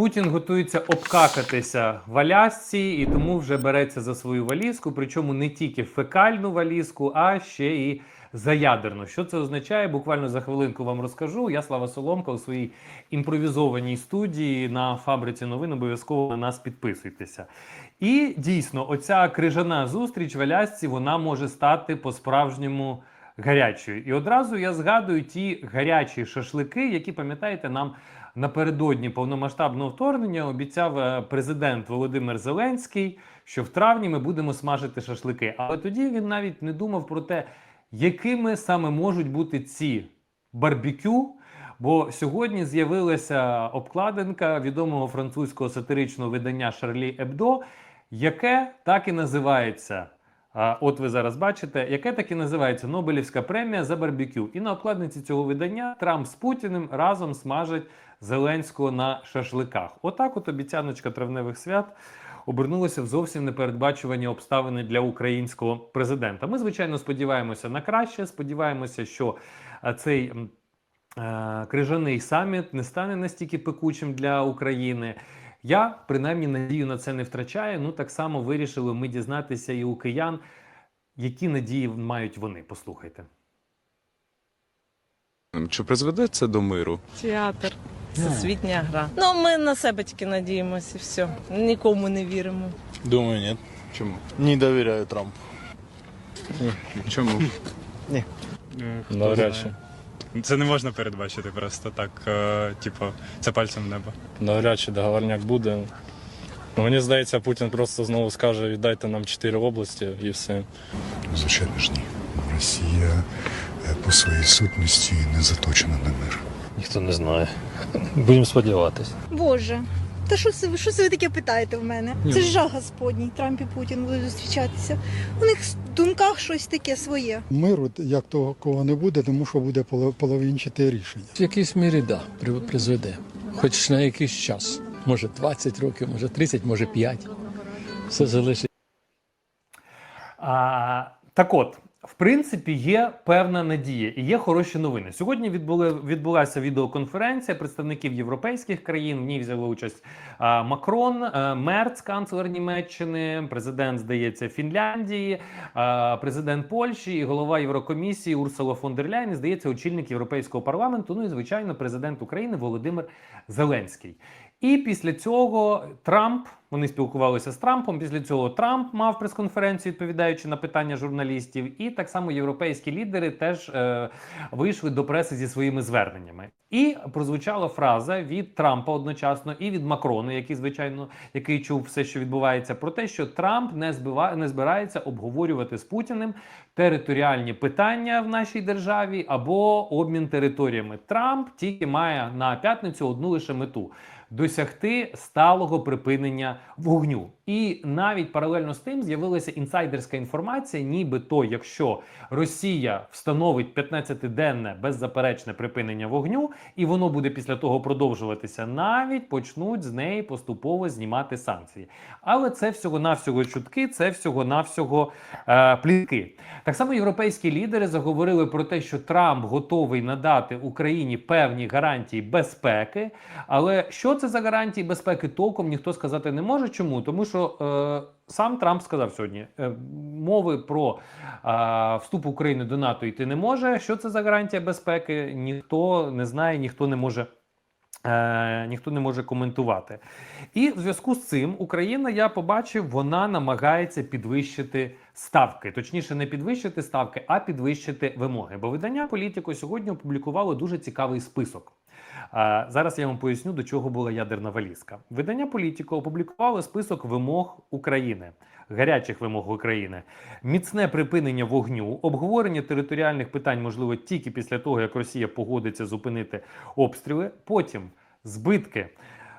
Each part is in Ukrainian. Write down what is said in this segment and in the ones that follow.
Путін готується обкакатися в Алясці і тому вже береться за свою валізку, причому не тільки фекальну валізку, а ще і за ядерну. Що це означає? Буквально за хвилинку вам розкажу. Я Слава Соломка у своїй імпровізованій студії на фабриці новин. Обов'язково на нас підписуйтеся. І дійсно, оця крижана зустріч в Алясці вона може стати по-справжньому гарячою. І одразу я згадую ті гарячі шашлики, які пам'ятаєте, нам напередодні повномасштабного вторгнення обіцяв е, президент Володимир Зеленський, що в травні ми будемо смажити шашлики. Але тоді він навіть не думав про те, якими саме можуть бути ці барбекю. Бо сьогодні з'явилася обкладинка відомого французького сатиричного видання Шарлі Ебдо, яке так і називається. От ви зараз бачите, яке так і називається Нобелівська премія за барбекю. І на обкладинці цього видання Трамп з Путіним разом смажать Зеленського на шашликах. Отак, от обіцяночка травневих свят обернулася в зовсім непередбачувані обставини для українського президента. Ми, звичайно, сподіваємося на краще. Сподіваємося, що цей е, крижаний саміт не стане настільки пекучим для України. Я принаймні надію на це не втрачаю. Ну так само вирішили ми дізнатися і у киян, які надії мають вони. Послухайте. Чи призведе це до миру? Театр. Всесвітня гра. Ну, ми на себе тільки надіємося, і все. Нікому не віримо. Думаю, нет. Чому? Не доверяю Трампу. Чому? Ні. Навряд чи. Це не можна передбачити просто так, е, типу, це пальцем в небо. Навряд чи договорняк буде. Ну, Мені здається, Путін просто знову скаже, віддайте нам чотири області і все. Звичайно ж ні. Росія е, по своїй сутності не заточена на мир. Ніхто не знає. Будемо сподіватися. Боже, та що це, ви- що це ви таке питаєте в мене? Це ж жах господній, Трамп і Путін будуть зустрічатися. У них в думках щось таке своє. Миру як того кого не буде, тому що буде поло- половинчате рішення. В якійсь мірі да, призведе. Хоч на якийсь час. Може 20 років, може 30, може 5. Все залежить. А, так от, в принципі, є певна надія і є хороші новини. Сьогодні відбули, відбулася відеоконференція представників європейських країн. В ній взяли участь а, Макрон, а, Мерц, канцлер Німеччини, президент, здається, Фінляндії, а, президент Польщі і голова Єврокомісії Урсула фон дер Ляйн, і, здається, очільник Європейського парламенту. Ну і звичайно, президент України Володимир Зеленський. І після цього Трамп вони спілкувалися з Трампом. Після цього Трамп мав прес-конференцію, відповідаючи на питання журналістів, і так само європейські лідери теж е, вийшли до преси зі своїми зверненнями. І прозвучала фраза від Трампа одночасно і від Макрона, який звичайно який чув все, що відбувається, про те, що Трамп не збива не збирається обговорювати з Путіним територіальні питання в нашій державі або обмін територіями. Трамп тільки має на п'ятницю одну лише мету досягти сталого припинення вогню. І навіть паралельно з тим з'явилася інсайдерська інформація, нібито якщо Росія встановить 15-денне беззаперечне припинення вогню, і воно буде після того продовжуватися, навіть почнуть з неї поступово знімати санкції. Але це всього-навсього чутки, це всього-навсього е, плітки. Так само європейські лідери заговорили про те, що Трамп готовий надати Україні певні гарантії безпеки. Але що це за гарантії безпеки, толком ніхто сказати не може. Чому? Тому що е, сам Трамп сказав сьогодні, е, мови про е, вступ України до НАТО йти не може. Що це за гарантія безпеки? Ніхто не знає, ніхто не може. Е, ніхто не може коментувати. І в зв'язку з цим Україна, я побачив, вона намагається підвищити ставки. Точніше, не підвищити ставки, а підвищити вимоги. Бо видання політико сьогодні опублікувало дуже цікавий список. Е, Зараз я вам поясню, до чого була ядерна валізка. Видання політико опублікувало список вимог України, гарячих вимог України, міцне припинення вогню, обговорення територіальних питань можливо тільки після того, як Росія погодиться зупинити обстріли. Потім збитки.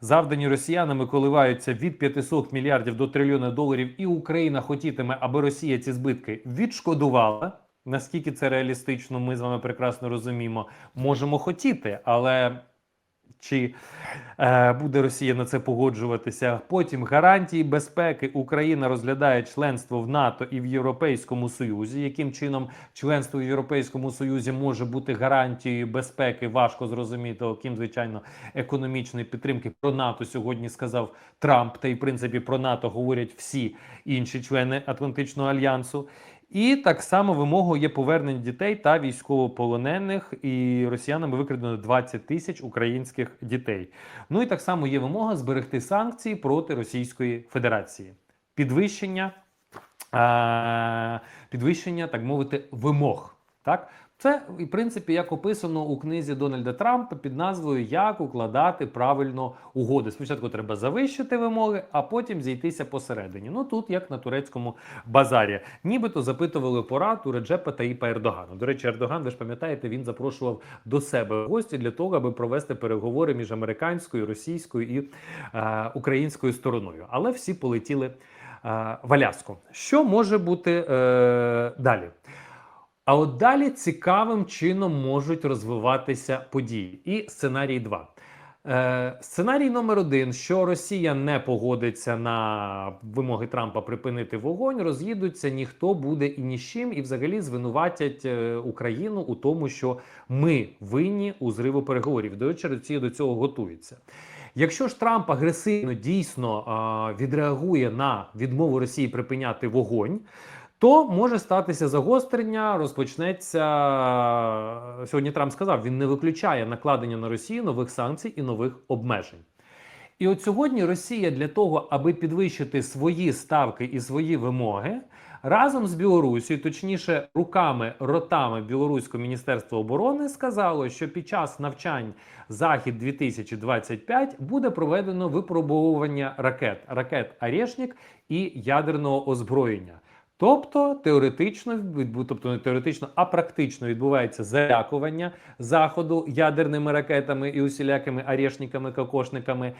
Завдані росіянами коливаються від 500 мільярдів до трильйона доларів, і Україна хотітиме, аби Росія ці збитки відшкодувала. Наскільки це реалістично, ми з вами прекрасно розуміємо. Можемо хотіти, але чи е, буде Росія на це погоджуватися. Потім гарантії безпеки Україна розглядає членство в НАТО і в Європейському Союзі. Яким чином членство в Європейському Союзі може бути гарантією безпеки? Важко зрозуміти, окрім звичайно економічної підтримки. Про НАТО сьогодні сказав Трамп, та й в принципі про НАТО говорять всі інші члени Атлантичного альянсу. І так само вимогою є повернення дітей та військовополонених, і росіянами викрадено 20 тисяч українських дітей. Ну і так само є вимога зберегти санкції проти Російської Федерації, підвищення, е, підвищення, так мовити, вимог. Так, це в принципі як описано у книзі Дональда Трампа під назвою Як укладати правильно угоди. Спочатку треба завищити вимоги, а потім зійтися посередині. Ну тут як на турецькому базарі, нібито запитували порад у Реджепа Таїпа Ердогану. До речі, Ердоган, ви ж пам'ятаєте, він запрошував до себе гості для того, аби провести переговори між американською, російською і е, українською стороною. Але всі полетіли е, в Аляску. Що може бути е, далі? А от далі цікавим чином можуть розвиватися події. І сценарій 2. Е, сценарій номер один, що Росія не погодиться на вимоги Трампа припинити вогонь, роз'їдуться, ніхто буде і ні з чим, і взагалі звинуватять е, Україну у тому, що ми винні у зриву переговорів. До речі, Росія до цього готується. Якщо ж Трамп агресивно дійсно е, відреагує на відмову Росії припиняти вогонь, то може статися загострення, розпочнеться сьогодні. Трамп сказав, він не виключає накладення на Росію нових санкцій і нових обмежень. І от сьогодні Росія для того, аби підвищити свої ставки і свої вимоги, разом з Білорусією, точніше, руками, ротами Білоруського міністерства оборони, сказало, що під час навчань Захід 2025 буде проведено випробовування ракет, ракет Арешнік і ядерного озброєння. Тобто теоретично, тобто не теоретично, а практично відбувається залякування заходу ядерними ракетами і усілякими арешниками, кокошниками.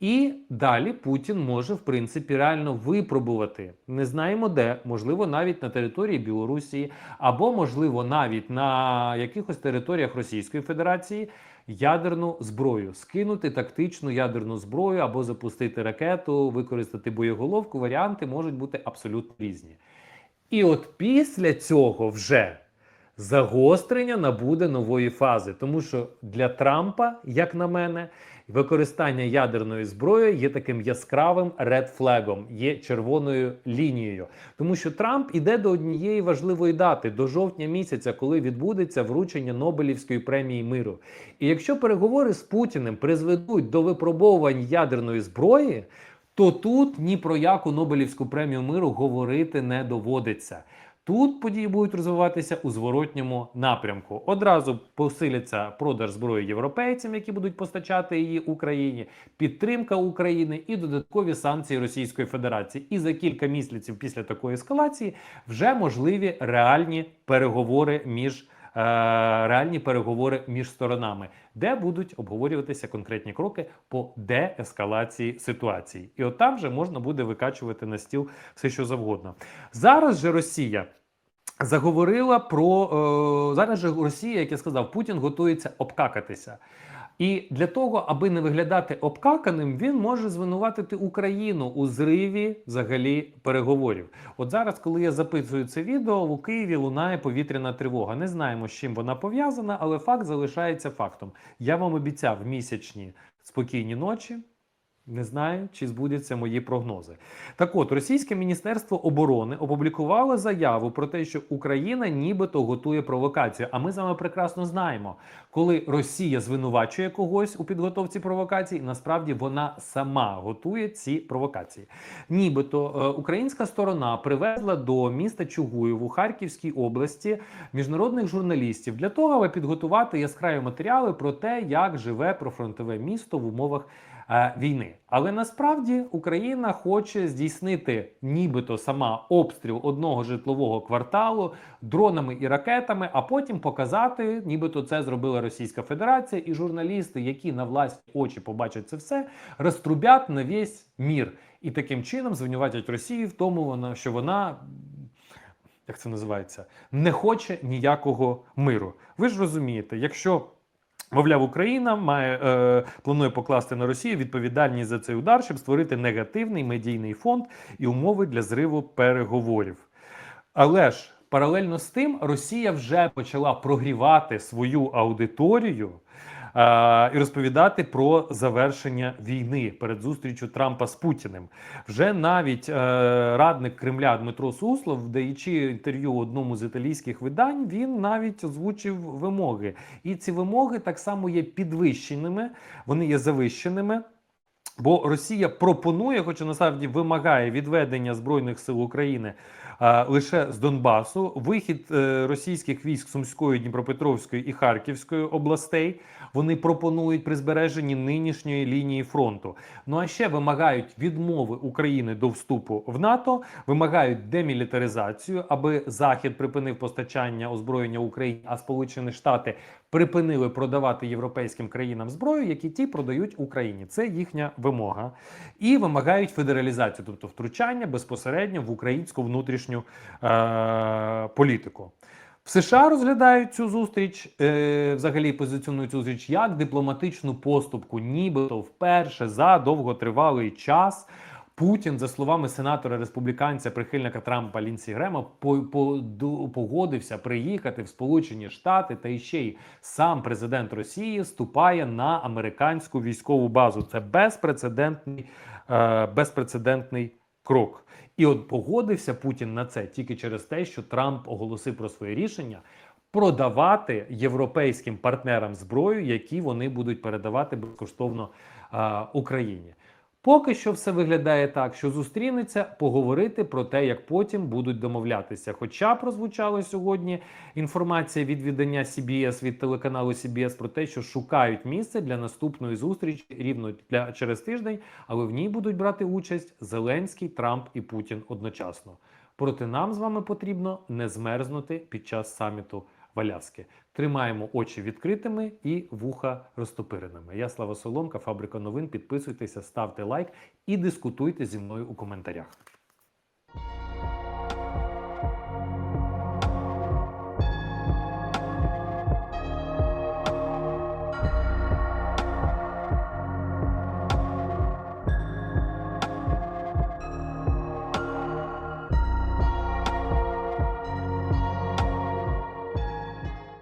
І далі Путін може в принципі реально випробувати. Не знаємо де, можливо, навіть на території Білорусі, або можливо навіть на якихось територіях Російської Федерації. Ядерну зброю скинути тактичну ядерну зброю або запустити ракету, використати боєголовку. Варіанти можуть бути абсолютно різні. І от після цього вже загострення набуде нової фази, тому що для Трампа, як на мене, використання ядерної зброї є таким яскравим редфлегом, є червоною лінією, тому що Трамп іде до однієї важливої дати до жовтня місяця, коли відбудеться вручення Нобелівської премії миру. І якщо переговори з Путіним призведуть до випробовувань ядерної зброї, то тут ні про яку Нобелівську премію миру говорити не доводиться. Тут події будуть розвиватися у зворотньому напрямку. Одразу посиляться продаж зброї європейцям, які будуть постачати її Україні, підтримка України і додаткові санкції Російської Федерації. І за кілька місяців після такої ескалації вже можливі реальні переговори між реальні переговори між сторонами, де будуть обговорюватися конкретні кроки по деескалації ситуації. І от там вже можна буде викачувати на стіл все, що завгодно. Зараз же Росія. Заговорила про е, зараз же Росія, як я сказав, Путін готується обкакатися. І для того, аби не виглядати обкаканим, він може звинуватити Україну у зриві взагалі переговорів. От зараз, коли я записую це відео, у Києві лунає повітряна тривога. Не знаємо, з чим вона пов'язана, але факт залишається фактом. Я вам обіцяв місячні спокійні ночі. Не знаю, чи збудяться мої прогнози. Так от, російське міністерство оборони опублікувало заяву про те, що Україна нібито готує провокацію. А ми з вами прекрасно знаємо, коли Росія звинувачує когось у підготовці провокацій, насправді вона сама готує ці провокації. Нібито е, українська сторона привезла до міста Чугуєв у Харківській області міжнародних журналістів для того, аби підготувати яскраві матеріали про те, як живе профронтове місто в умовах війни. Але насправді Україна хоче здійснити нібито сама обстріл одного житлового кварталу дронами і ракетами, а потім показати, нібито це зробила Російська Федерація, і журналісти, які на власні очі побачать це все, розтрубять на весь мір. І таким чином звинуватять Росію в тому, вона- що вона як це називається, не хоче ніякого миру. Ви ж розумієте, якщо Мовляв, Україна має е, планує покласти на Росію відповідальність за цей удар, щоб створити негативний медійний фонд і умови для зриву переговорів. Але ж паралельно з тим Росія вже почала прогрівати свою аудиторію і розповідати про завершення війни перед зустрічю Трампа з Путіним. Вже навіть е, радник Кремля Дмитро Суслов, даючи інтерв'ю одному з італійських видань, він навіть озвучив вимоги. І ці вимоги так само є підвищеними, вони є завищеними. Бо Росія пропонує, хоча насправді вимагає відведення збройних сил України а, лише з Донбасу, вихід е, російських військ Сумської, Дніпропетровської і Харківської областей. Вони пропонують при збереженні нинішньої лінії фронту. Ну а ще вимагають відмови України до вступу в НАТО, вимагають демілітаризацію, аби Захід припинив постачання озброєння Україні, а Сполучені Штати припинили продавати європейським країнам зброю, які ті продають Україні. Це їхня вимога. І вимагають федералізацію, тобто втручання безпосередньо в українську внутрішню е- політику. В США розглядають цю зустріч, е, взагалі позиціонують цю зустріч як дипломатичну поступку, нібито вперше за довготривалий час. Путін, за словами сенатора республіканця, прихильника Трампа Лінсі Грема, по, погодився приїхати в Сполучені Штати, та ще й сам президент Росії вступає на американську військову базу. Це безпрецедентний, е, безпрецедентний крок. І от погодився Путін на це тільки через те, що Трамп оголосив про своє рішення продавати європейським партнерам зброю, які вони будуть передавати безкоштовно е, Україні. Поки що все виглядає так, що зустрінеться поговорити про те, як потім будуть домовлятися. Хоча прозвучала сьогодні інформація від видання CBS, від телеканалу CBS про те, що шукають місце для наступної зустрічі рівно для через тиждень, але в ній будуть брати участь Зеленський, Трамп і Путін одночасно. Проте нам з вами потрібно не змерзнути під час саміту в Аляски. Тримаємо очі відкритими і вуха розтопиреними. Я Слава Соломка, Фабрика новин. Підписуйтеся, ставте лайк і дискутуйте зі мною у коментарях.